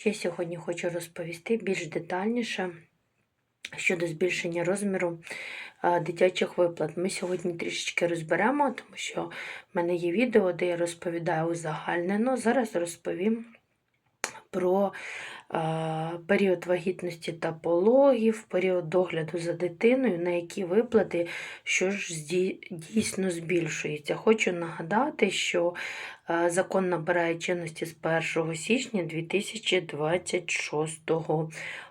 Ще сьогодні хочу розповісти більш детальніше щодо збільшення розміру дитячих виплат. Ми сьогодні трішечки розберемо, тому що в мене є відео, де я розповідаю узагальнено. Зараз розповім про а, період вагітності та пологів, період догляду за дитиною, на які виплати що ж дійсно збільшується. Хочу нагадати, що а, закон набирає чинності з 1 січня 2026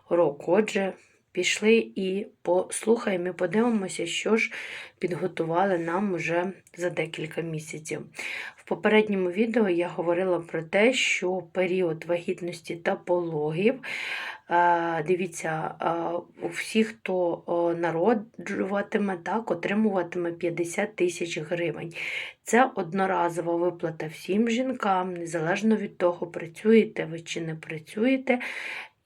року. Отже, пішли і послухаємо і подивимося, що ж підготували нам уже за декілька місяців. В попередньому відео я говорила про те, що період вагітності та пологів. Дивіться, а, у всіх, хто народжуватиме, так, отримуватиме 50 тисяч гривень. Це одноразова виплата всім жінкам, незалежно від того, працюєте ви чи не працюєте,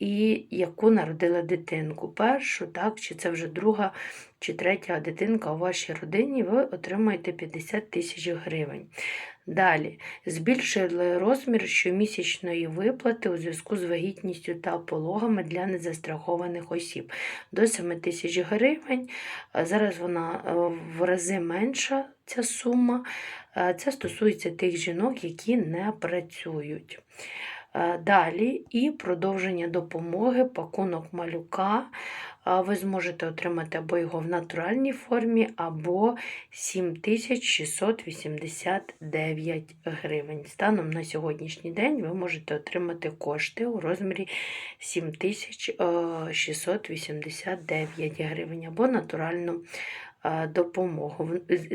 і яку народила дитинку. Першу, так, чи це вже друга чи третя дитинка у вашій родині, ви отримаєте 50 тисяч гривень. Далі збільшили розмір щомісячної виплати у зв'язку з вагітністю та пологами для незастрахованих осіб до 7 тисяч гривень. Зараз вона е, в рази менша, ця сума. Е, Це стосується тих жінок, які не працюють. Е, Далі і продовження допомоги, пакунок малюка. Ви зможете отримати або його в натуральній формі, або 7689 гривень. Станом на сьогоднішній день ви можете отримати кошти у розмірі 7689 гривень або натуральну допомогу.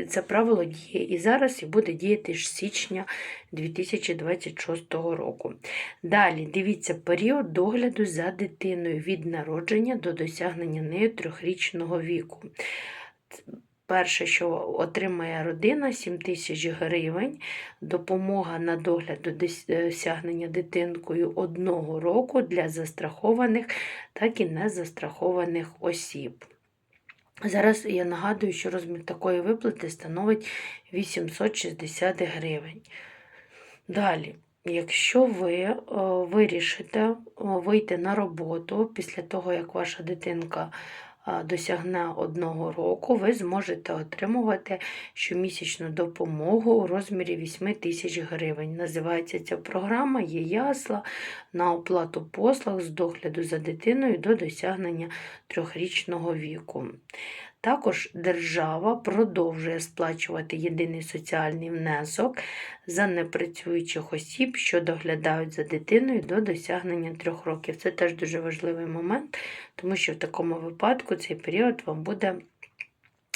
Це правило діє і зараз, і буде діяти з січня 2026 року. Далі дивіться період догляду за дитиною від народження до досягнення нею трьохрічного віку. Перше, що отримає родина 7 тисяч гривень, допомога на догляд до досягнення дитинкою одного року для застрахованих, так і незастрахованих осіб. Зараз я нагадую, що розмір такої виплати становить 860 гривень. Далі, якщо ви е, вирішите е, вийти на роботу після того, як ваша дитинка досягне одного року, ви зможете отримувати щомісячну допомогу у розмірі 8 тисяч гривень. Називається ця програма «Є ясла» на оплату послуг з догляду за дитиною до досягнення трьохрічного віку. Також держава продовжує сплачувати єдиний соціальний внесок за непрацюючих осіб, що доглядають за дитиною до досягнення трьох років. Це теж дуже важливий момент, тому що в такому випадку цей період вам буде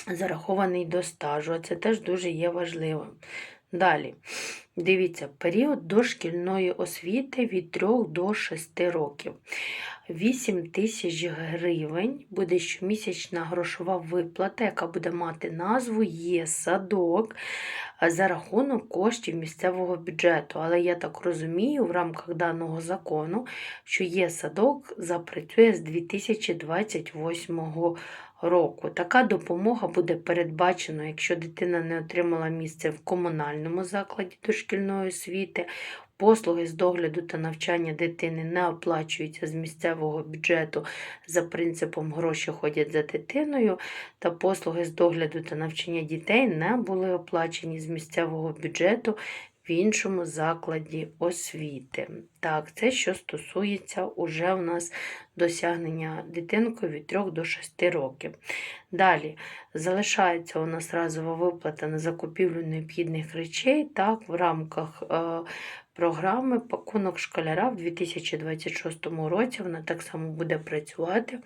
зарахований до стажу, а це теж дуже є важливим. Далі, дивіться, період дошкільної освіти від 3 до 6 років. 8 тисяч гривень буде щомісячна грошова виплата, яка буде мати назву Є садок за рахунок коштів місцевого бюджету. Але я так розумію, в рамках даного закону, що є садок запрацює з 2028 року. Така допомога буде передбачена, якщо дитина не отримала місце в комунальному закладі дошкільної освіти. Послуги з догляду та навчання дитини не оплачуються з місцевого бюджету. За принципом гроші ходять за дитиною, та послуги з догляду та навчання дітей не були оплачені з місцевого бюджету в іншому закладі освіти. Так, це що стосується уже у нас досягнення дитинкою від 3 до 6 років. Далі залишається у нас разова виплата на закупівлю необхідних речей, так, в рамках е, програми пакунок школяра в 2026 році вона так само буде працювати.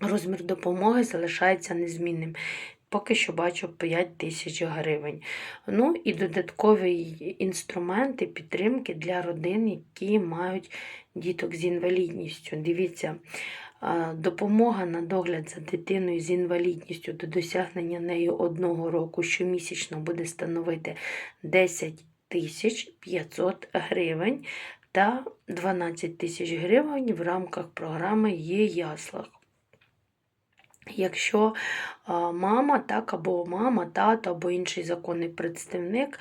Розмір допомоги залишається незмінним. Поки що бачу 5 тисяч гривень. Ну і додаткові інструменти підтримки для родин, які мають діток з інвалідністю. Дивіться, допомога на догляд за дитиною з інвалідністю до досягнення нею одного року щомісячно буде становити 10 тисяч 500 гривень та 12 тисяч гривень в рамках програми Є яслах. Якщо мама, так, або мама, тато, або інший законний представник,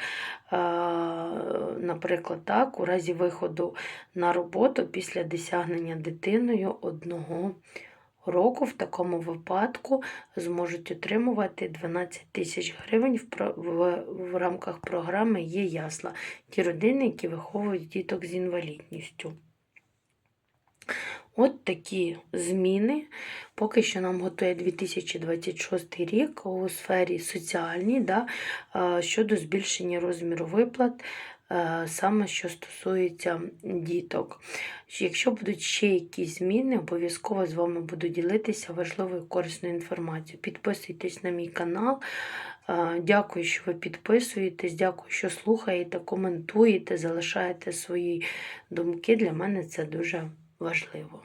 наприклад, так, у разі виходу на роботу після досягнення дитиною одного року, в такому випадку зможуть отримувати 12 тисяч гривень в рамках програми Є ясла. Ті родини, які виховують діток з інвалідністю. От такі зміни. Поки що нам готує 2026 рік у сфері соціальній да, е, щодо збільшення розміру виплат, е, саме що стосується діток. Якщо будуть ще якісь зміни, обов'язково з вами буду ділитися важливою корисною інформацією. Підписуйтесь на мій канал. Е, Дякую, що ви підписуєтесь, дякую, що слухаєте, коментуєте, залишаєте свої думки. Для мене це дуже важливо.